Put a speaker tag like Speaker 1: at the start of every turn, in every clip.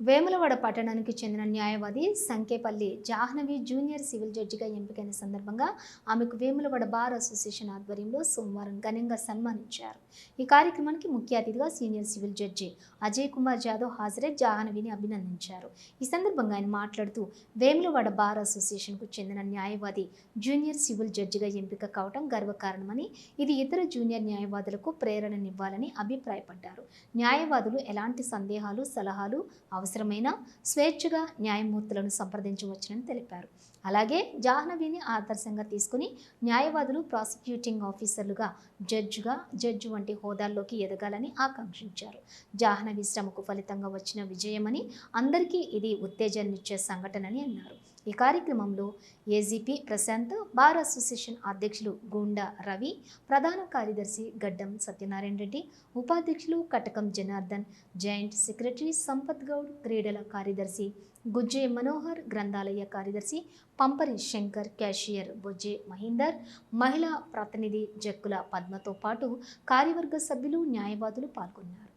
Speaker 1: వేములవాడ పట్టణానికి చెందిన న్యాయవాది సంకేపల్లి జాహ్నవి జూనియర్ సివిల్ జడ్జిగా ఎంపికైన సందర్భంగా ఆమెకు వేములవాడ బార్ అసోసియేషన్ ఆధ్వర్యంలో సోమవారం ఘనంగా సన్మానించారు. ఈ కార్యక్రమానికి ముఖ్య అతిథిగా senior civil judge Ajay Kumar Jadhav హాజరై జాహ్నవిని అభినందించారు. ఈ సందర్భంగా ఆయన మాట్లాడుతూ వేములవాడ బార్ అసోసియేషన్కు చెందిన న్యాయవాది జూనియర్ సివిల్ జడ్జిగా ఎంపిక కావడం గర్వకారణమని ఇది ఇతర జూనియర్ న్యాయవాదులకు ప్రేరణనివ్వాలని అభిప్రాయపడ్డారు. న్యాయవాదులు ఎలాంటి సందేహాలు సలహాలు అవసరం అవసరమైన స్వేచ్ఛగా న్యాయమూర్తులను సంప్రదించవచ్చునని తెలిపారు. అలాగే జాహ్నవిని ఆదర్శంగా తీసుకుని న్యాయవాదులు ప్రాసిక్యూటింగ్ ఆఫీసర్లుగా జడ్జిగా జడ్జి వంటి హోదాల్లోకి ఎదగాలని ఆకాంక్షించారు. జాహ్నవి శ్రమకు ఫలితంగా వచ్చిన విజయమని అందరికీ ఇది ఉత్తేజాన్నిచ్చే సంఘటనని అన్నారు. ఈ కార్యక్రమంలో ఏజీపీ ప్రశాంత్ బార్ అసోసియేషన్ అధ్యక్షులు గూండా రవి ప్రధాన కార్యదర్శి గడ్డం సత్యనారాయణ రెడ్డి ఉపాధ్యక్షులు కటకం జనార్దన్ జాయింట్ సెక్రటరీ సంపత్ గౌడ్ క్రీడల కార్యదర్శి గుజ్జే మనోహర్ గ్రంథాలయ కార్యదర్శి పంపరి శంకర్ క్యాషియర్ బొజ్జే మహీందర్ మహిళా ప్రతినిధి జక్కుల పద్మతో పాటు కార్యవర్గ సభ్యులు న్యాయవాదులు పాల్గొన్నారు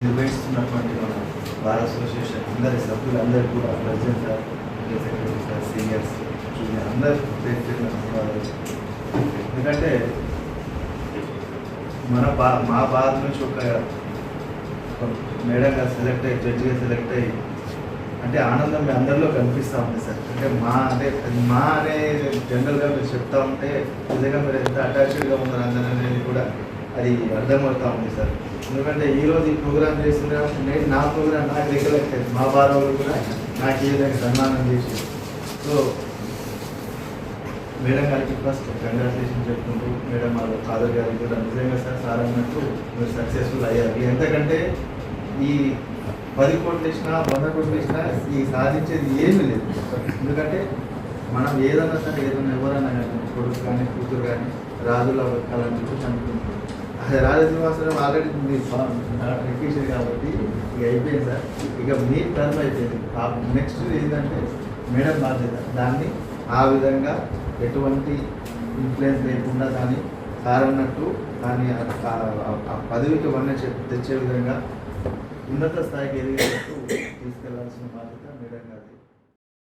Speaker 2: నిర్వహిస్తున్నటువంటి మన బార్ అసోసియేషన్ అందరి సభ్యులందరూ కూడా president sir secretary sir seniors junior అందరూ ఎందుకంటే మన బా మా భారత నుంచి ఒక ఒక మేడంగా సెలెక్ట్ అయ్యి జడ్జిగా సెలెక్ట్ అయ్యి అంటే ఆనందం మీ అందరిలో కనిపిస్తూ ఉంది సార్ అంటే మా అంటే మా అనే జనరల్గా మీరు చెప్తా ఉంటే నిజంగా మీరు ఎంత అటాచ్డ్గా ఉన్నారు అందరూ అనేది కూడా అది అర్థమవుతా ఉంది సార్. ఎందుకంటే ఈ రోజు ఈ ప్రోగ్రామ్ చేసిన నేను నా ప్రోగ్రామ్ నాకు రికలెక్ట్ అయింది. మా బార్ వాళ్ళు కూడా నాకు ఈ విధంగా సన్మానం చేసి. సో మేడం గారికి ఫస్ట్ కంగ్రాచులేషన్ చెప్పుకుంటూ మేడం వాళ్ళ ఫాదర్ గారికి కూడా నిజంగా సార్ సార్ అన్నట్టు మీరు సక్సెస్ఫుల్ అయ్యారు. ఎందుకంటే ఈ పది కోట్లు ఇచ్చినా వంద కోట్లు ఇచ్చినా ఈ సాధించేది ఏమీ లేదు. ఎందుకంటే మనం ఏదన్నా సరే ఏదన్నా ఎవరన్నా కానీ కొడుకు కానీ కూతురు కానీ రాజుల అవ్వాలని చెప్పి అనుకుంటున్నాం అది ఆల్రెడీ మీరు ఎక్కించారు కాబట్టి ఇక అయిపోయింది సార్. ఇక మీ టర్మ్ అయిపోయింది. నెక్స్ట్ ఏంటంటే మేడం బాధ్యత. దాన్ని ఆ విధంగా ఎటువంటి ఇన్ఫ్లుయెన్స్ లేకుండా దాన్ని కారన్నట్టు దాన్ని ఆ- ఆ- పదవికి వన్న తెచ్చే విధంగా ఉన్నత స్థాయికి ఎదిగేటట్టు తీసుకెళ్ళాల్సిన బాధ్యత మేడం గారి